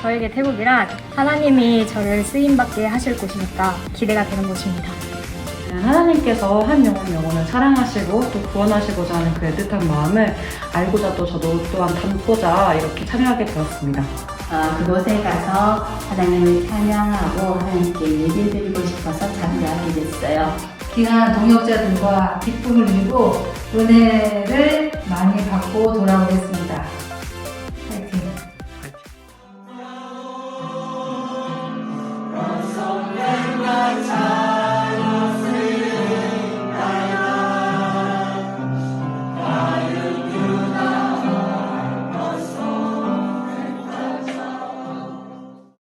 저에게 태국이란 하나님이 저를 쓰임받게 하실 곳이니까 기대가 되는 곳입니다. 하나님께서 한 영혼 영혼을 사랑하시고 또 구원하시고자 하는 그 애틋한 마음을 알고자 또 저도 또한 담고자 이렇게 참여하게 되었습니다. 어, 그곳에 가서 하나님을 찬양하고 하나님께 예배드리고 싶어서 참여하게 됐어요. 귀한 동역자들과 기쁨을 누리고 은혜를 많이 받고 돌아오겠습니다.